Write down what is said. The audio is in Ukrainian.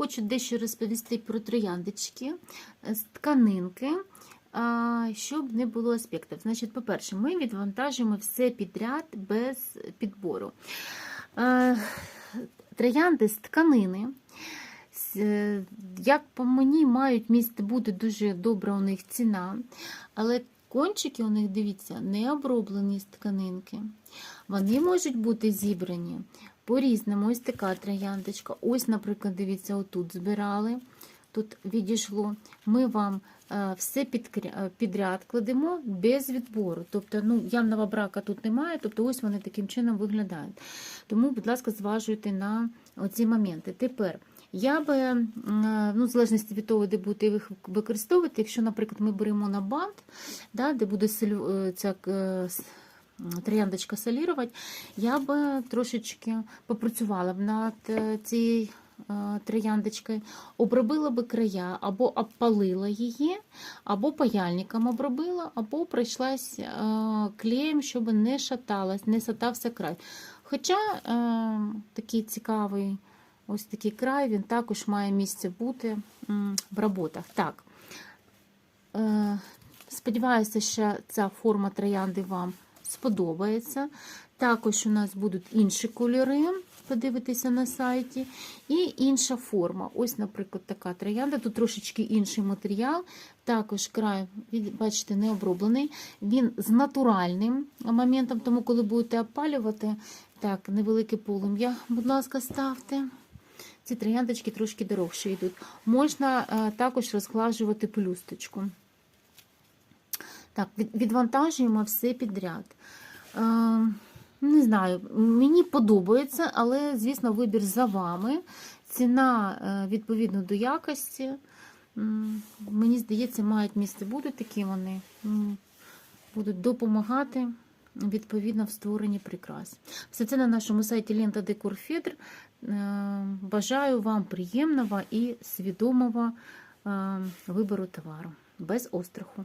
хочу дещо розповісти про трояндочки е, з тканинки, щоб не було аспектів. Значить, по-перше, ми відвантажуємо все підряд без підбору. Е, Троянди з тканини. Е, Як по мені, мають місце бути дуже добра у них ціна, але кончики у них, дивіться, не оброблені з тканинки. Вони можуть бути зібрані по-різному. Ось така трояндочка. Ось, наприклад, дивіться, отут збирали. Тут відійшло. Ми вам е, все е, підряд кладемо без відбору. Тобто, ну, явного брака тут немає, тобто ось вони таким чином виглядають. Тому, будь ласка, зважуйте на ці моменти. Тепер я би, е, ну, в залежності від того, де будете їх використовувати, якщо, наприклад, ми беремо на бант, да, де буде ця трояндочка солірувати, я би трошечки попрацювала б над е, цією е, трояндочкою, обробила би края, або обпалила її, або паяльником обробила, або пройшлась е, клеєм, щоб не шаталась, не шатався край. Хоча е, такий цікавий ось такий край, він також має місце бути в роботах. Так. Е, Сподіваюся, що ця форма троянди вам сподобається. Також у нас будуть інші кольори, подивитися на сайті, і інша форма. Ось, наприклад, така троянда. Тут трошечки інший матеріал. Також край, бачите, не оброблений. Він з натуральним моментом, тому коли будете опалювати, так, невелике полум'я, будь ласка, ставте. Ці трояндочки трошки дорожче йдуть. Можна е, також розглажувати пелюсточку. Так, відвантажуємо все підряд. Е, не знаю, мені подобається, але, звісно, вибір за вами. Ціна е, відповідно до якості. Мені здається, мають місце бути такі вони. Будуть допомагати відповідно в створенні прикрас. Все це на нашому сайті Лента Декор Федр. Е, Бажаю вам приємного і свідомого вибору товару без остраху.